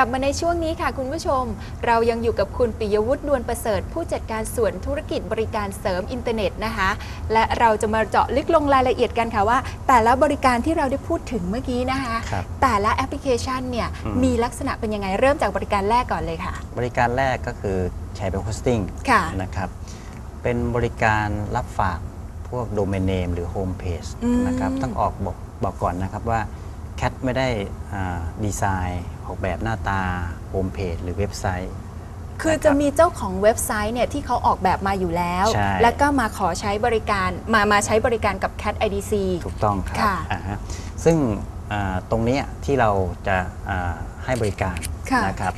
ลับมาในช่วงนี้ค่ะคุณผู้ชม เรายังอยู่กับคุณปิยวุฒินวลประเสริฐ ผู้จัดการส่วนธุรกิจบริการเสริมอินเทอร์เน็ตนะคะ และเราจะมาเจาะลึกลงรายละเอียดกันค่ะว่า แต่ละบริการที่เราได้พูดถึงเมื่อกี้นะคะ ครับแต่ละแอปพลิเคชันเนี่ยอืม มีลักษณะเป็นยังไงเริ่มจากบริการแรกก่อนเลยค่ะ บริการแรกก็คือแชร์เป็นโฮสติ้งค่ะ นะครับ เป็นบริการรับฝากพวกโดเมนเนมหรือโฮมเพจอืมนะครับ ต้องออกบอกบอกก่อนนะครับว่า แคทไม่ได้อ่าดีไซน์ออกแบบหน้าตาโฮมเพจหรือเว็บไซต์ คือจะมีเจ้าของเว็บไซต์เนี่ยที่เขาออกแบบมาอยู่แล้วใช่แล้วก็มาขอใช้บริการมามาใช้บริการกับ Cat IDC ถูกต้องครับค่ะอ่าฮะซึ่งอ่าตรงเนี้ยที่เราจะอ่าให้บริการค่ะนะครับ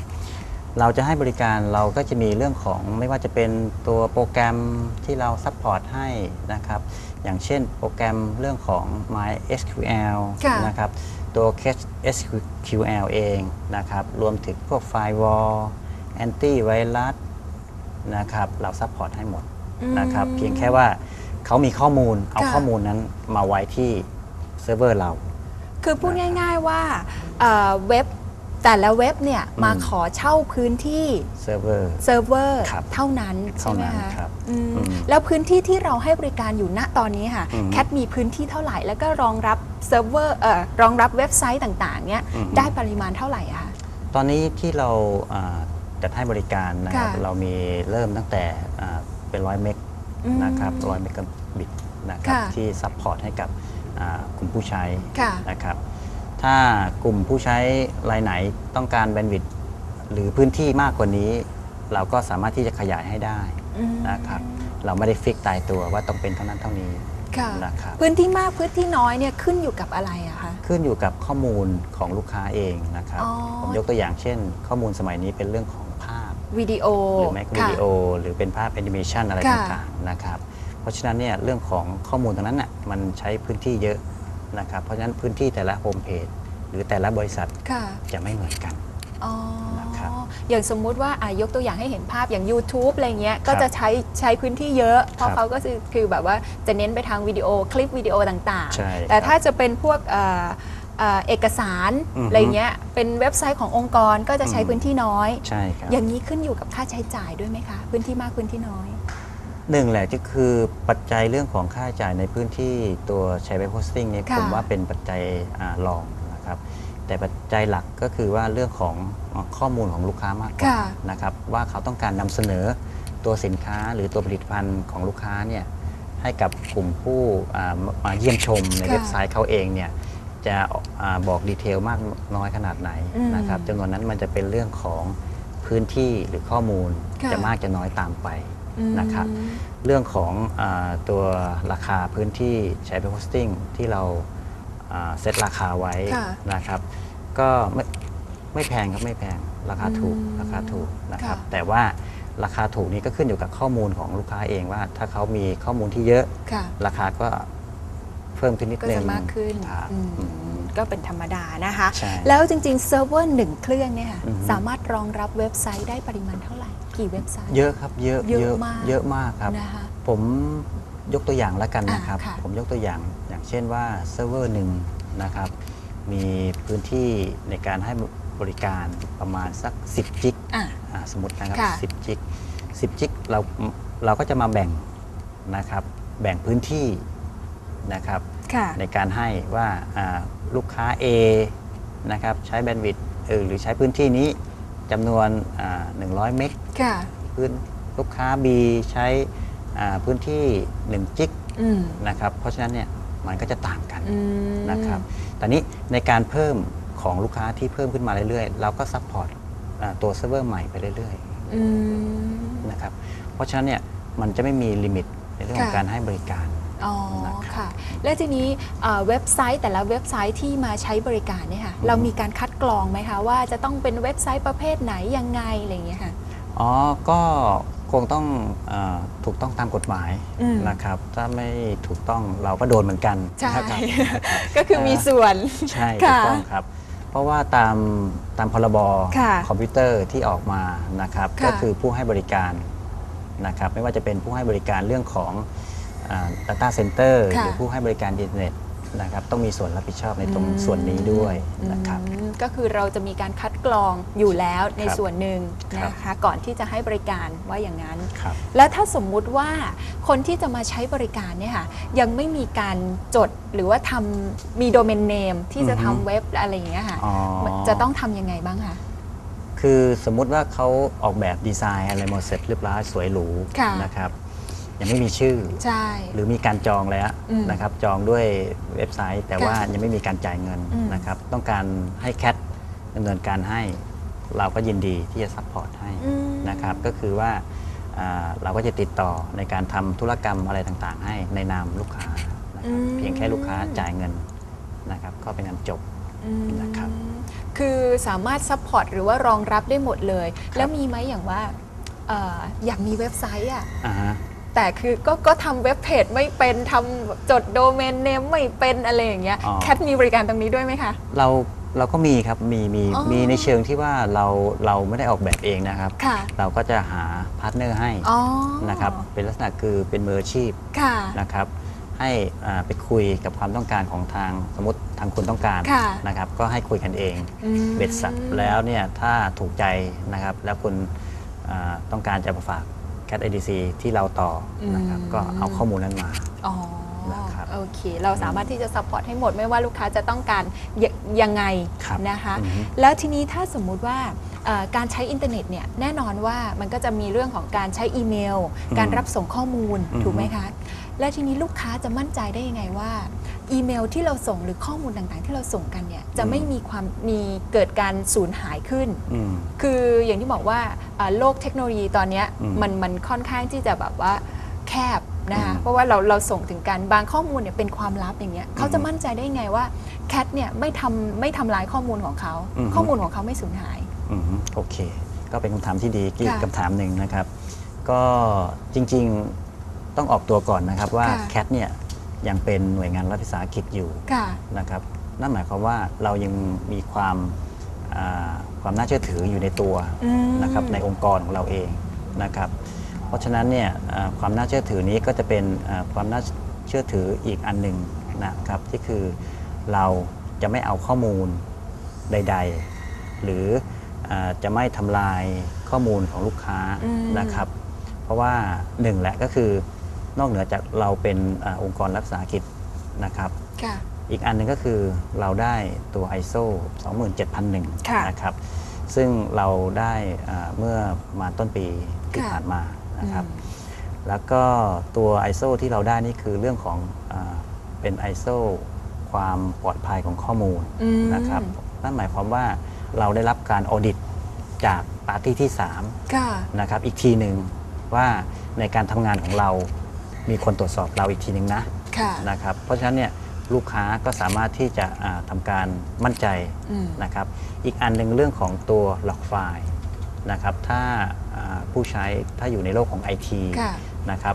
เราจะให้บริการเราก็จะมีเรื่องของไม่ว่าจะเป็นตัวโปรแกรมที่เราซัพพอร์ตให้นะครับ อย่างเช่นโปรแกรมเรื่องของ MySQL ค่ะนะครับ ตัว Cache SQL เองนะครับ รวมถึงพวก Firewall Anti Virus นะครับ เราซัพพอร์ตให้หมดนะครับ เพียงแค่ว่าเขามีข้อมูลเอาค่ะ ข้อมูลนั้นมาไว้ที่เซิร์ฟเวอร์เรา คือพูดง่ายๆว่าเอ่อเว็บ แต่ละเว็บเนี่ยอืมมาขอเช่าพื้นที่เซิร์ฟเวอร์ เซิร์ฟเวอร์ครับเท่านั้นใช่ไหมเท่านั้นคะครับอืมอืมแล้วพื้นที่ที่เราให้บริการอยู่ณตอนนี้ค่ะ อืมแคทมีพื้นที่เท่าไหร่ แล้วก็รองรับเซิร์ฟเวอร์เอ่อรองรับเว็บไซต์ต่างๆเนี่ยอืม ได้ปริมาณเท่าไหร่อะคะ ตอนนี้ที่เราอ่าจัดให้บริการนะครับค่ะ เรามีเริ่มตั้งแต่อ่าเป็นร้อยเมกอืม นะครับร้อยเมกะบิตนะครับค่ะ ที่ซัพพอร์ตให้กับอ่ากลุ่มผู้ใช้ค่ะ นะครับ ถ้ากลุ่มผู้ใช้รายไหนต้องการแบนด์วิดต์หรือพื้นที่มากกว่านี้ เราก็สามารถที่จะขยายให้ได้อืมนะครับเราไม่ได้ฟิกตายตัวว่าต้องเป็นเท่านั้นเท่านี้ค่ะ นะครับพื้นที่มากพื้นที่น้อยเนี่ยขึ้นอยู่กับอะไรอะคะ ขึ้นอยู่กับข้อมูลของลูกค้าเองนะครับ อ๋อ ผมยกตัวอย่างเช่น ข้อมูลสมัยนี้เป็นเรื่องของภาพ วิดีโอหรือแม้กระทั่งวิดีโอ หรือเป็นภาพแอนิเมชันอะไรค่ะ ต่างๆนะครับ เพราะฉะนั้นเนี่ยเรื่องของข้อมูลตรงนั้นน่ะมันใช้พื้นที่เยอะ นะครับ เพราะฉะนั้นพื้นที่แต่ละโฮมเพจหรือแต่ละบริษัทค่ะจะไม่เหมือนกัน อ๋อนะครับอย่างสมมุติว่าอะยกตัวอย่างให้เห็นภาพอย่าง YouTube อะไรเงี้ยครับก็จะใช้ใช้พื้นที่เยอะ เพราะครับเขาก็คือคือแบบว่าจะเน้นไปทางวิดีโอคลิปวิดีโอต่างใช่ๆ แต่ครับถ้าจะเป็นพวกเอ่อเอ่อเอกสารอือฮึ อะไรเงี้ยเป็นเว็บไซต์ขององค์กรก็จะใช้อืมพื้นที่น้อย ใช่ครับ อย่างนี้ขึ้นอยู่กับค่าใช้จ่ายด้วยไหมคะ พื้นที่มากพื้นที่น้อย หนึ่งแหละก็คือปัจจัยเรื่องของค่าใช้จ่ายในพื้นที่ตัวแชร์เว็บโฮสติ้งเนี่ยค่ะผมว่าเป็นปัจจัยอ่ารองนะครับ แต่ปัจจัยหลักก็คือว่าเรื่องของข้อมูลของลูกค้ามากกว่าค่ะ นะครับว่าเขาต้องการนำเสนอตัวสินค้าหรือตัวผลิตภัณฑ์ของลูกค้าเนี่ยให้กับกลุ่มผู้อ่ามามาเยี่ยมชมในค่ะเว็บไซต์เขาเองเนี่ยจะอาบอกดีเทลมากน้อยขนาดไหนอืมนะครับจำนวนนั้นมันจะเป็นเรื่องของพื้นที่หรือข้อมูลค่ะ จะมากจะน้อยตามไปอืม นะครับเรื่องของอาตัวราคาพื้นที่ใช้เป็นโฮสติ้งที่เราอ่าเซตราคาไว้ค่ะนะครับ ก็ไม่ไม่แพงครับไม่แพงราคาถูกอืมราคาถูกนะครับค่ะแต่ว่าราคาถูกนี้ก็ขึ้นอยู่กับข้อมูลของลูกค้าเองว่า ถ้าเขามีข้อมูลที่เยอะค่ะราคาก็เพิ่มขึ้นนิดก็นึงจะมากขึ้นครับอืมอืมก็เป็นธรรมดานะคะใช่แล้วจริงๆเซิร์ฟเวอร์หนึ่งเครื่องเนี่ยค่ะอือฮึสามารถรองรับเว็บไซต์ได้ปริมาณเท่าไหร่ กี่เว็บไซต์ เยอะครับ เยอะเยอะมากเยอะมากครับ นะคะ ผมยกตัวอย่างแล้วกันนะครับ อ่าค่ะ ผมยกตัวอย่างอย่างเช่นว่าเซิร์ฟเวอร์หนึ่งนะครับ มีพื้นที่ในการให้บริการประมาณสัก 10 จิกอะ อ่าสมมตินะครับ ค่ะ 10 จิก 10 จิกเราเราก็จะมาแบ่งนะครับ แบ่งพื้นที่นะครับ ค่ะ ในการให้ว่าอ่าลูกค้า A นะครับใช้แบนด์วิดต์เออหรือใช้พื้นที่นี้ จำนวนอ่า100 เมกค่ะพื้นลูกค้า B ใช้อ่าพื้นที่ 1 จิกอืมนะครับเพราะฉะนั้นเนี่ยมันก็จะต่างกันอืมนะครับตอนนี้ในการเพิ่มของลูกค้าที่เพิ่มขึ้นมาเรื่อยๆ เราก็ซัพพอร์ตอ่าตัวเซิร์ฟเวอร์ใหม่ไปเรื่อยอืมๆนะครับเพราะฉะนั้นเนี่ยมันจะไม่มีลิมิตในเรื่องของค่ะการให้บริการ อ๋อนะครับค่ะ และทีนี้เอ่อเว็บไซต์แต่ละเว็บไซต์ที่มาใช้บริการเนี่ยค่ะอืมเรามีการคัดกรองไหมคะว่าจะต้องเป็นเว็บไซต์ประเภทไหนยังไงอะไรอย่างเงี้ยค่ะ อ๋อ ก็คงต้องอาถูกต้องตามกฎหมายอืม นะครับ ถ้าไม่ถูกต้องเราก็โดนเหมือนกันใช่ นะครับ ก็คือมีส่วน ใช่ค่ะถูกต้องครับ เพราะว่าตามตามพรบค่ะคอมพิวเตอร์ที่ออกมานะครับ ค่ะก็คือผู้ให้บริการนะครับ ไม่ว่าจะเป็นผู้ให้บริการเรื่องของอ่า Data Center ค่ะหรือผู้ให้บริการอินเทอร์เน็ตนะครับต้องมีส่วนรับผิดชอบในตรงอืมส่วนนี้ด้วยนะครับอืมก็คือเราจะมีการคัดกรองอยู่แล้วในครับส่วนหนึ่งครับนะคะก่อนที่จะให้บริการว่าอย่างนั้นครับแล้วถ้าสมมุติว่าคนที่จะมาใช้บริการเนี่ยค่ะยังไม่มีการจดหรือว่าทำมีโดเมนเนมที่จะอือฮึทำเว็บอะไรอย่างเงี้ยค่ะอ๋อจะต้องทำยังไงบ้างคะคือสมมุติว่าเขาออกแบบดีไซน์อะไรมาเสร็จเรียบร้อยสวยหรูค่ะนะครับ ยังไม่มีชื่อ ใช่ หรือมีการจองแล้วอืมนะครับจองด้วยเว็บไซต์ แต่ค่ะว่ายังไม่มีการจ่ายเงินอืมนะครับต้องการให้แคทดำเนินการให้ เราก็ยินดีที่จะซัพพอร์ตให้อืมนะครับก็คือว่าอ่าเราก็จะติดต่อในการทำธุรกรรมอะไรต่างๆ ให้ในนามลูกค้านะครับเพียงแค่ลูกค้าจ่ายเงินนะครับก็เป็นการจบอืมนะครับคือสามารถซัพพอร์ตหรือว่ารองรับได้หมดเลย แล้วมีไหมอย่างว่าเอ่ออยากมีเว็บไซต์อะอ่าฮะ แต่คือก็ก็ทำเว็บเพจไม่เป็นทำจดโดเมนเนมไม่เป็นอะไรอย่างเงี้ยอ๋อ แคทมีบริการตรงนี้ด้วยไหมคะ เราเราก็มีครับมีมีอ๋อ มีในเชิงที่ว่าเราเราไม่ได้ออกแบบเองนะครับ ค่ะเราก็จะหาพาร์ทเนอร์ให้อ๋อนะครับเป็นลักษณะคือเป็นมืออาชีพค่ะนะครับ ให้อ่าไปคุยกับความต้องการของทางสมมติทางคุณต้องการค่ะนะครับ ก็ให้คุยกันเอง อืม เบ็ดเสร็จแล้วเนี่ยถ้าถูกใจนะครับ แล้วคุณอ่าต้องการจะมาฝาก Cat IDC ที่เราต่อนะครับอืมก็เอาข้อมูลนั้นมาอ๋อนะครับโอเค เราสามารถที่จะซัพพอร์ตให้หมดไม่ว่าลูกค้าจะต้องการยยังไงครับนะคะอือฮึแล้วทีนี้ถ้าสมมุติว่าเอ่อการใช้อินเทอร์เน็ตเนี่ยแน่นอนว่ามันก็จะมีเรื่องของการใช้อีเมลอืมการรับส่งข้อมูลอืมถูกไหมคะ และทีนี้ลูกค้าจะมั่นใจได้ยังไงว่า อีเมลที่เราส่งหรือข้อมูลต่างๆ ที่เราส่งกันเนี่ยจะไม่มีความมีเกิดการสูญหายขึ้น อืม คืออย่างที่บอกว่าอ่าโลกเทคโนโลยีตอนเนี้ยอืมมันมันค่อนข้างที่จะแบบว่าแคบนะคะอืมเพราะว่าเราเราส่งถึงกันบางข้อมูลเนี่ยเป็นความลับอย่างเงี้ยเขาจะมั่นใจได้ไงว่าแคทเนี่ยไม่ทำไม่ทำลายข้อมูลของเขา อืม ข้อมูลของเขาไม่สูญหาย อืมโอเค ก็เป็นคำถามที่ดีกี่ค่ะคำถามหนึ่งนะครับ ก็จริงๆต้องออกตัวก่อนนะครับว่าค่ะ แคทเนี่ย ยังเป็นหน่วยงานรัฐวิสาหกิจอยู่ค่ะ นะครับ นั่นหมายความว่าเรายังมีความอ่าความน่าเชื่อถืออยู่ในตัวอืม นะครับในองค์กรของเราเองนะครับ เพราะฉะนั้นเนี่ยอ่าความน่าเชื่อถือนี้ก็จะเป็นอ่าความน่าเชื่อถืออีกอันหนึ่งนะครับที่คือเราจะไม่เอาข้อมูลใด ๆ หรืออาจะไม่ทำลายข้อมูลของลูกค้าอืม นะครับ เพราะว่าหนึ่งแหละก็คือ นอกเหนือจากเราเป็นอาองค์กรรัฐวิสาหกิจนะครับค่ะอีกอันหนึ่งก็คือเราได้ตัว ISO 27001ค่ะนะครับซึ่งเราได้อ่าเมื่อประมาณต้นปีที่ค่ะผ่านมานะครับอืมแล้วก็ตัว ISO ที่เราได้นี่คือเรื่องของอาเป็น ISO ความปลอดภัยของข้อมูลอืมนะครับนั่นหมายความว่าเราได้รับการออดิตจากปาร์ตี้ที่ค่ะ3นะครับอีกทีหนึ่งว่าในการทำงานของเรา มีคนตรวจสอบเราอีกทีหนึ่งนะค่ะนะครับเพราะฉะนั้นเนี่ยลูกค้าก็สามารถที่จะอ่าทำการมั่นใจอืมนะครับ อีกอันหนึ่งเรื่องของตัวหลอกไฟล์นะครับ ถ้าอ่าผู้ใช้ถ้าอยู่ในโลกของ IT ค่ะนะครับ